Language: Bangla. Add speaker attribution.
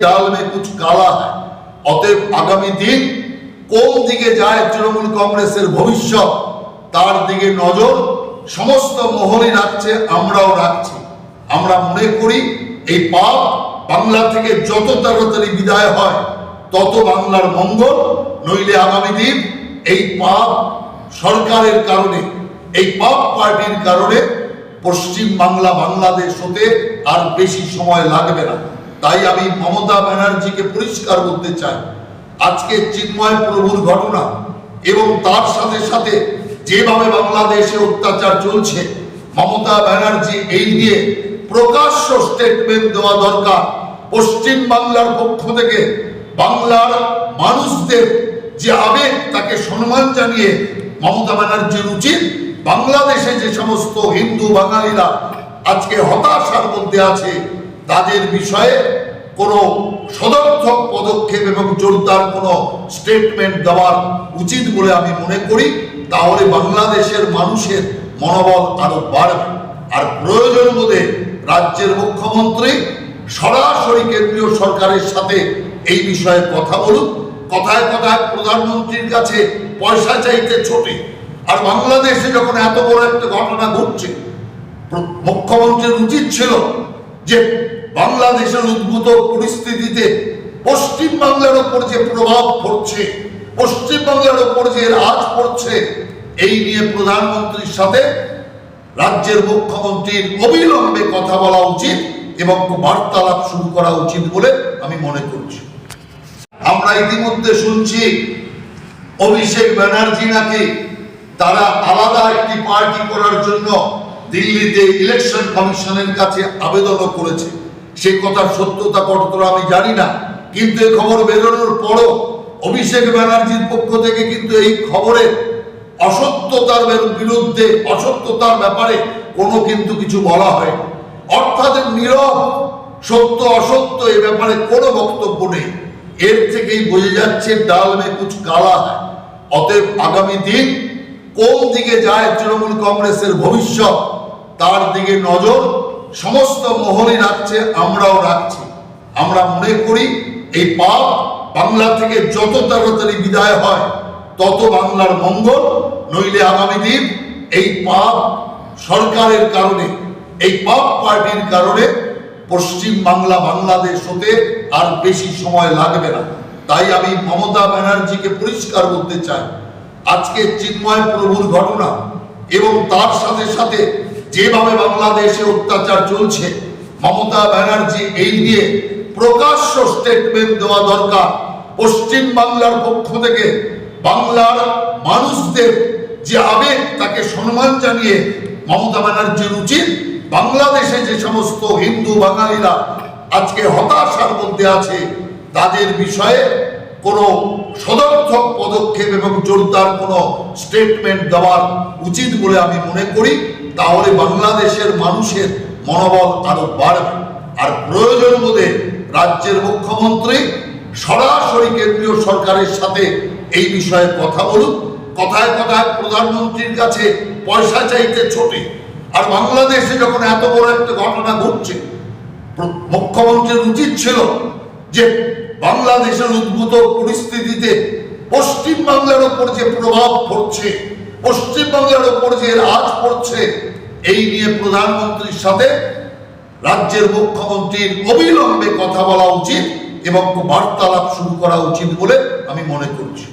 Speaker 1: ডাল মে কুছ কালা অতএব আগামী দিন কোন দিকে যায় তৃণমূল কংগ্রেসের ভবিষ্যৎ, তার দিকে নজর সমস্ত মহলই রাখছে, আমরাও রাখছি। আমরা মনে করি এই পাপ বাংলা থেকে যত তাড়াতাড়ি বিদায় হয়, তত বাংলার মঙ্গল। নইলে আগামী দিন এই পাপ সরকারের কারণে, এই পাপ পার্টির কারণে পশ্চিম বাংলা বাংলাদেশ হতে আর বেশি সময় লাগবে না। তাই আমি মমতা ব্যানার্জিকে পরিষ্কার বলতে চাই। আজকে চিন্ময় প্রভুর ঘটনা এবং তার সাথে সাথে যেভাবে বাংলাদেশে অত্যাচার চলছে, মমতা ব্যানার্জি এই নিয়ে প্রকাশ্য স্টেটমেন্ট দেওয়া দরকার। পশ্চিম বাংলার পক্ষ থেকে বাংলার মানুষদের যে আবেগ, তাকে সম্মান জানিয়ে মমতা ব্যানার্জির উচিত বাংলাদেশে যে সমস্ত হিন্দু বাঙালিরা আজকে হতাশার মধ্যে আছে তাদের বিষয়ে কোনো সদর্থক পদক্ষেপ এবং জোরদার কোনো স্টেটমেন্ট দেওয়ার উচিত বলে আমি মনে করি, তাহলে বাংলাদেশের মানুষের মনোবল আরও বাড়বে। আর প্রয়োজন বোধে রাজ্যের মুখ্যমন্ত্রী সরাসরি কেন্দ্রীয় সরকারের সাথে এই বিষয়ে কথা বলুন। কথায় কথায় প্রধানমন্ত্রীর কাছে পয়সা চাইতে ছোটে। আর বাংলাদেশে যখন এত বড় একটা ঘটনা ঘটছে মুখ্যমন্ত্রীর উচিত ছিল যে বাংলাদেশের উদ্ভূত পরিস্থিতিতে পশ্চিম বাংলার ওপর যে প্রভাব পড়ছে পশ্চিম বাংলার ওপর যে রাজ পড়ছে, এই নিয়ে প্রধানমন্ত্রীর সাথে রাজ্যের মুখ্যমন্ত্রীর অবিলম্বে কথা বলা উচিত এবং বার্তালাপ শুরু করা উচিত বলে আমি মনে করছি। আমরা ইতিমধ্যে শুনছি অভিষেক ব্যানার্জি নাকি তারা আলাদা একটি পার্টি করার জন্য দিল্লিতে ইলেকশন কমিশনের কাছে আবেদনও করেছে। সেই কথার সত্যতা কতটা আমি জানি না। কিন্তু এই খবর বেরোনোর পরও অভিষেক ব্যানার্জির পক্ষ থেকে কিন্তু এই খবরের অসত্যতার বিরুদ্ধে, অসত্যতার ব্যাপারে কোনো কিন্তু কিছু বলা হয় অর্থাৎ নীরব, সত্য, অসত্য এ ব্যাপারে কোনো বক্তব্য নেই। এর থেকেই বোঝা যাচ্ছে ডাল মে কুছ কালা অতএব আগামী দিন কোন দিকে যায় তৃণমূল কংগ্রেসের ভবিষ্যৎ, তার দিকে নজর সমস্ত মহলই রাখছে, আমরাও রাখছি। আমরা মনে করি, এই পাপ বাংলা থেকে যত তাড়াতাড়ি বিদায় হয়, তত বাংলার মঙ্গল। নইলে আগামী দিন এই পাপ সরকারের কারণে, এই পাপ পার্টির কারণে পশ্চিম বাংলা বাংলাদেশ হতে আর বেশি সময় লাগবে না। তাই আমি মমতা ব্যানার্জিকে পরিষ্কার বলতে চাই, আজকে চিন্ময় প্রভুর ঘটনা এবং তার সাথে সাথে যেভাবে বাংলাদেশে অত্যাচার চলছে, মমতা ব্যানার্জি এই নিয়ে প্রকাশ্য স্টেটমেন্ট দেওয়া দরকার। পশ্চিম বাংলার পক্ষ থেকে বাংলার মানুষদের যে আবেগ, তাকে সম্মান জানিয়ে মমতা ব্যানার্জির উচিত বাংলাদেশে যে সমস্ত হিন্দু বাঙালিরা আজকে হতাশার মধ্যে আছে, তাদের বিষয়ে কোনো সদর্থক পদক্ষেপ এবং জোরদার কোনো স্টেটমেন্ট দেওয়ার উচিত বলে আমি মনে করি। তাহলে বাংলাদেশের মানুষের মনোবল আরও বাড়বে। আর প্রয়োজন বোধে রাজ্যের মুখ্যমন্ত্রী সরাসরি কেন্দ্রীয় সরকারের সাথে এই বিষয়ে কথা বলুন। কথায় কথায় প্রধানমন্ত্রীর কাছে পয়সা চাইতে ছোটে। আর বাংলাদেশে যখন এত বড় একটা ঘটনা ঘটছে মুখ্যমন্ত্রীর উচিত ছিল যে বাংলাদেশের উদ্ভূত পরিস্থিতিতে পশ্চিম বাংলার ওপর যে প্রভাব পড়ছে পশ্চিম বাংলার ওপর যে রাজ পড়ছে এই নিয়ে প্রধানমন্ত্রীর সাথে রাজ্যের মুখ্যমন্ত্রীর অবিলম্বে কথা বলা উচিত এবং বার্তালাপ শুরু করা উচিত বলে আমি মনে করছি।